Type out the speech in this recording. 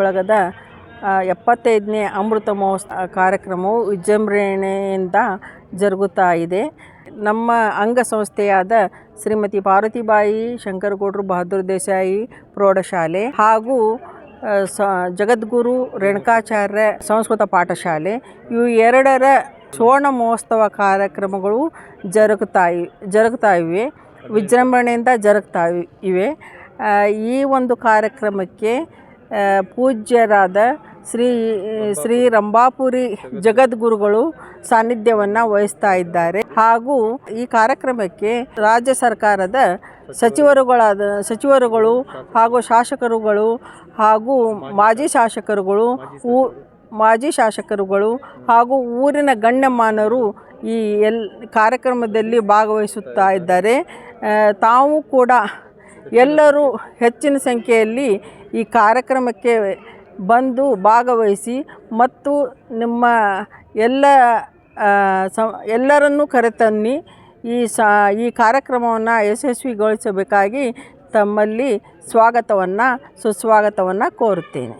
ಬಳಗದ ಎಪ್ಪತ್ತೈದನೇ ಅಮೃತ ಮಹೋತ್ಸವ ಕಾರ್ಯಕ್ರಮವು ವಿಜೃಂಭಣೆಯಿಂದ ಜರುಗುತ್ತಾ ಇದೆ. ನಮ್ಮ ಅಂಗಸಂಸ್ಥೆಯಾದ ಶ್ರೀಮತಿ ಪಾರ್ವತಿಬಾಯಿ ಶಂಕರಗೌಡರು ಬಹದ್ದೂರ್ ದೇಸಾಯಿ ಪ್ರೌಢಶಾಲೆ ಹಾಗೂ ಸ, ಜಗದ್ಗುರು ರೇಣುಕಾಚಾರ್ಯ ಸಂಸ್ಕೃತ ಪಾಠಶಾಲೆ, ಇವು ಎರಡರ ಸುವರ್ಣ ಮಹೋತ್ಸವ ಕಾರ್ಯಕ್ರಮಗಳು ಜರುಗುತ್ತಾ ಜರುಗ್ತಾ ಇವೆ. ವಿಜೃಂಭಣೆಯಿಂದ ಜರುಗ್ತಾ ಇವೆ. ಈ ಒಂದು ಕಾರ್ಯಕ್ರಮಕ್ಕೆ ಪೂಜ್ಯರಾದ ಶ್ರೀ ಶ್ರೀ ರಂಭಾಪುರಿ ಜಗದ್ಗುರುಗಳು ಸಾನ್ನಿಧ್ಯವನ್ನು ವಹಿಸ್ತಾ ಇದ್ದಾರೆ. ಹಾಗೂ ಈ ಕಾರ್ಯಕ್ರಮಕ್ಕೆ ರಾಜ್ಯ ಸರ್ಕಾರದ ಸಚಿವರುಗಳಾದ, ಸಚಿವರುಗಳು ಹಾಗೂ ಶಾಸಕರುಗಳು ಹಾಗೂ ಮಾಜಿ ಶಾಸಕರುಗಳು, ಊ, ಮಾಜಿ ಶಾಸಕರುಗಳು ಹಾಗೂ ಊರಿನ ಗಣ್ಯಮಾನರು ಈ ಎಲ್, ಕಾರ್ಯಕ್ರಮದಲ್ಲಿ ಭಾಗವಹಿಸುತ್ತಾ ಇದ್ದಾರೆ. ತಾವು ಕೂಡ ಎಲ್ಲರೂ ಹೆಚ್ಚಿನ ಸಂಖ್ಯೆಯಲ್ಲಿ ಈ ಕಾರ್ಯಕ್ರಮಕ್ಕೆ ಬಂದು ಭಾಗವಹಿಸಿ ಮತ್ತು ನಿಮ್ಮ ಎಲ್ಲ ಸ, ಎಲ್ಲರನ್ನೂ ಕರೆತನ್ನಿ ಈ ಸ, ಈ ಕಾರ್ಯಕ್ರಮವನ್ನು ಯಶಸ್ವಿಗೊಳಿಸಬೇಕಾಗಿ ತಮ್ಮಲ್ಲಿ ಸ್ವಾಗತವನ್ನು, ಸುಸ್ವಾಗತವನ್ನು ಕೋರುತ್ತೇನೆ.